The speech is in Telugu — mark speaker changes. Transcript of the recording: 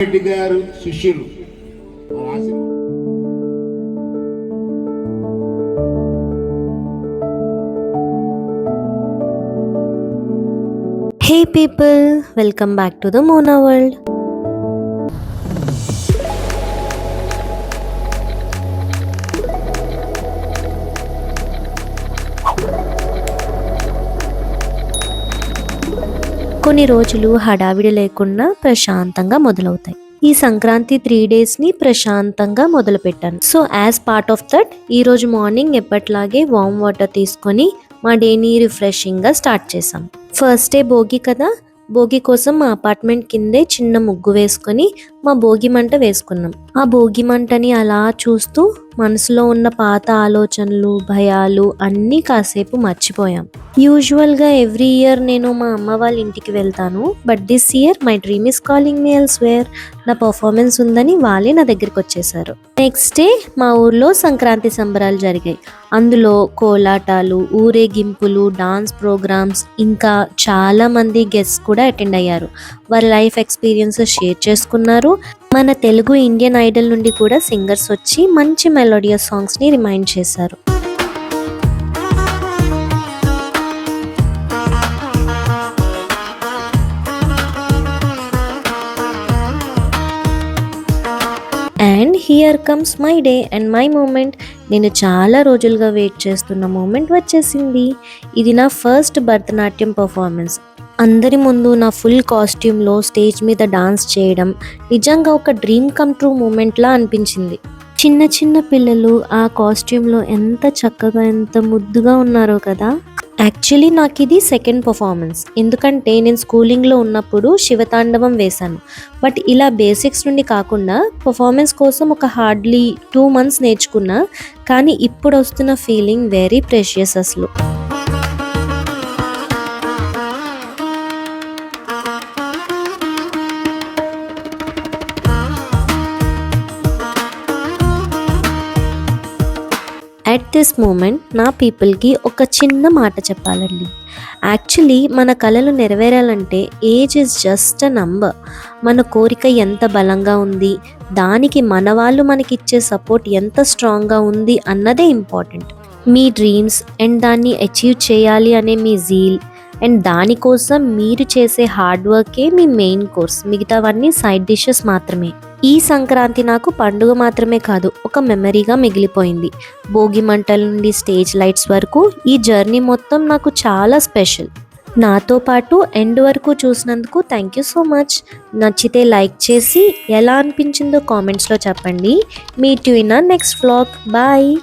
Speaker 1: రెడ్డి గారు శిష్యులు
Speaker 2: hey people welcome back to the Mona world. కొన్ని రోజులు హడావిడి లేకుండా ప్రశాంతంగా మొదలవుతాయి. ఈ సంక్రాంతి త్రీ డేస్ని ప్రశాంతంగా మొదలు పెట్టాను so as part of that ఈ రోజు మార్నింగ్ ఎప్పట్లాగే వామ్ వాటర్ తీసుకొని మా డేని రిఫ్రెషింగ్గా స్టార్ట్ చేసాం ఫస్ట్ డే భోగి కదా భోగి కోసం మా అపార్ట్మెంట్ కిందే చిన్న ముగ్గు వేసుకొని మా భోగి మంట వేసుకున్నాం. ఆ భోగి మంటని అలా చూస్తూ మనసులో ఉన్న పాత ఆలోచనలు భయాలు అన్నీ కాసేపు మర్చిపోయాం. యూజువల్గా ఎవ్రీ ఇయర్ నేను మా అమ్మ వాళ్ళ ఇంటికి వెళ్తాను. But this year my dream is calling me elsewhere నా పర్ఫార్మెన్స్ ఉందని వాళ్ళే నా దగ్గరికి వచ్చేసారు. నెక్స్ట్ డే మా ఊర్లో సంక్రాంతి సంబరాలు జరిగాయి. అందులో కోలాటాలు ఊరేగింపులు డాన్స్ ప్రోగ్రామ్స్ ఇంకా చాలామంది గెస్ట్ కూడా అటెండ్ అయ్యారు. వారి లైఫ్ ఎక్స్పీరియన్స్ షేర్ చేసుకున్నారు. మన తెలుగు ఇండియన్ ఐడల్ నుండి కూడా సింగర్స్ వచ్చి మంచి మెలోడియస్ సాంగ్స్ని రిమైండ్ చేశారు. And here comes my day and my moment నేను చాలా రోజులుగా వెయిట్ చేస్తున్న మూమెంట్ వచ్చేసింది. ఇది నా ఫస్ట్ భరతనాట్యం పర్ఫార్మెన్స్ అందరి ముందు నా ఫుల్ కాస్ట్యూమ్లో స్టేజ్ మీద డాన్స్ చేయడం నిజంగా ఒక డ్రీమ్ కమ్ ట్రూ మూమెంట్లా అనిపించింది. చిన్న చిన్న పిల్లలు ఆ కాస్ట్యూమ్లో ఎంత చక్కగా ఎంత ముద్దుగా ఉన్నారో కదా! యాక్చువల్లీ నాకు ఇది సెకండ్ పర్ఫార్మెన్స్. ఎందుకంటే నేను స్కూలింగ్లో ఉన్నప్పుడు శివతాండవం వేశాను. బట్ ఇలా బేసిక్స్ నుండి కాకుండా పర్ఫార్మెన్స్ కోసం ఒక హార్డ్లీ టూ మంత్స్ నేర్చుకున్నా కానీ ఇప్పుడు వస్తున్న ఫీలింగ్ వెరీ ప్రెషియస్ అసలు. అట్ దిస్ మూమెంట్ నా పీపుల్కి ఒక చిన్న మాట చెప్పాలండి. యాక్చువల్లీ మన కళలు నెరవేరాలంటే age is just a number మన కోరిక ఎంత బలంగా ఉంది దానికి మన వాళ్ళు మనకిచ్చే సపోర్ట్ ఎంత స్ట్రాంగ్గా ఉంది అన్నదే ఇంపార్టెంట్ మీ డ్రీమ్స్ అండ్ దాన్ని అచీవ్ చేయాలి అనే మీ జీల్ అండ్ దానికోసం మీరు చేసే హార్డ్ వర్కే మీ మెయిన్ కోర్స్ మిగతావన్నీ సైడ్ డిషెస్ మాత్రమే. ఈ సంక్రాంతి నాకు పండుగ మాత్రమే కాదు ఒక మెమరీగా మిగిలిపోయింది. భోగి మంటల నుండి స్టేజ్ లైట్స్ వరకు ఈ జర్నీ మొత్తం నాకు చాలా స్పెషల్. నాతో పాటు ఎండ్ వరకు చూసినందుకు థ్యాంక్ యూ సో మచ్. నచ్చితే లైక్ చేసి ఎలా అనిపించిందో కామెంట్స్లో చెప్పండి. మీ ట్యూనా నెక్స్ట్ వ్లాగ్ బాయ్.